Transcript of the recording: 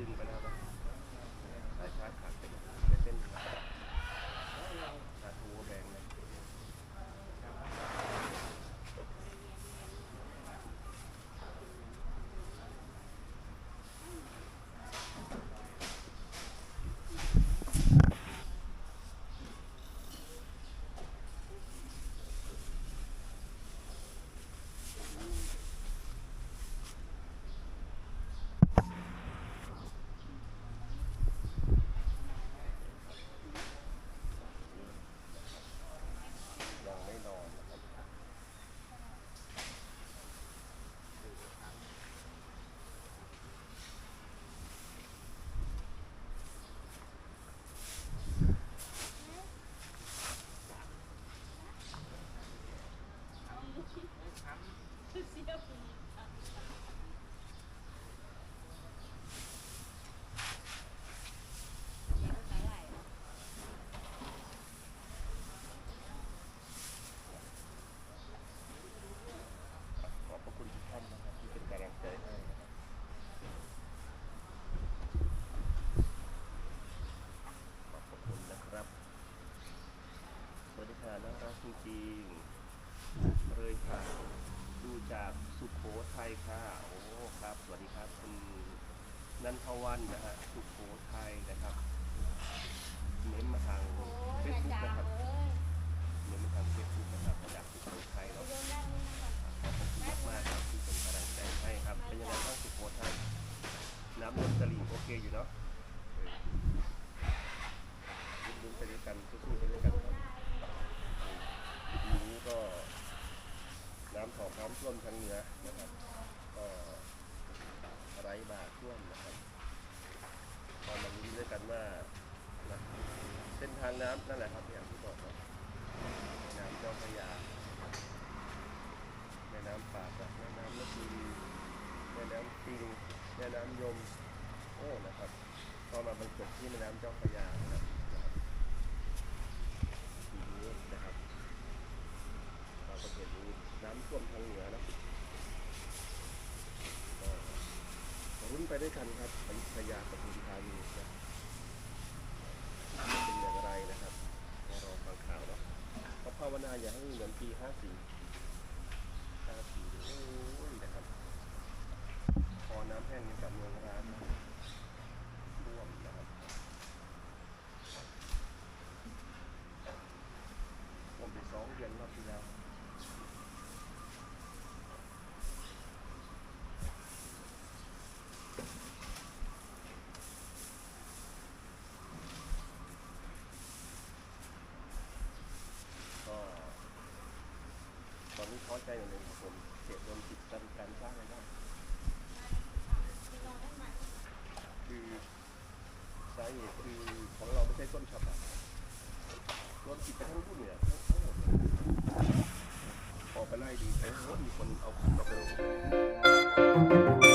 เกี่ยวแล้วดึงไปแล้วนะสายชาร์จขาดไปไปเส้นชาทูแบงเลย ยังไม่นอนนะครับ ขอบพระคุณทุกท่านนะครับที่เป็นกำลังใจให้นะครับขอบพระคุณนะครับ สวัสดีค่ะน่ารักจริงๆเลยค่ะ ดู สุโขทัยค่ะ โอ้ครับ สวัสดีครับคุณนันทวันนะฮะ สุโขทัยนะครับ เน้นมาทาง โอ้ เฟ ย ซ ไม่ บุ๊ก จาง นะครับ เลย เน้นมาทางเฟซบุ๊กนะครับจากสุโขทัยเนาะ โยนได้นี่นะ ขอบคุณมากครับที่เป็นกำลังใจให้ครับ เป็นยังไงบ้างสุโขทัยน้ำล้นตลิ่งโอเคอยู่เนาะลุ้นๆไปด้วยกันสู้ๆไปด้วยกันครับทีนี้ก็ น้ำของน้ำท่วมทางเหนือนะครับก็ไร้บาท่วมนะครับก็มาลุ้นด้วยกันว่าเส้นทางน้ำนั่นแหละครับอย่างที่บอกเนาะแม่น้ำเจ้าพระยาแม่น้ำป่าสักแม่น้ำลบบุรีแม่น้ำปิงแม่น้ำยมโอ้นะครับก็มาบรรจบที่แม่น้ำเจ้าพระยานะครับนะครับทีนี้นะครับ เราก็เห็นน้ำท่วมทางเหนือนะก็รุ้นไปด้วยกันครับอยุธยาปทุมธานีนะเป็นอย่างไรนะครับรอฟังข่าวเนาะขอบภาวนาอย่าให้เหมือนปีห้าสี่ห้าสี่โอ้ยนะครับพอน้ำแห้งในกับเมืองร้าน เข้าใจอย่างหนึ่งผมเสียความคิดตันการสร้างรายได้คือสาเหตุคือของเราไม่ใช่ต้นฉบับต้นคิดไปทั้งรุ่นเนี่ยออกไปไล่ดูแล้วมีคนเอาขึ้นมาเป็น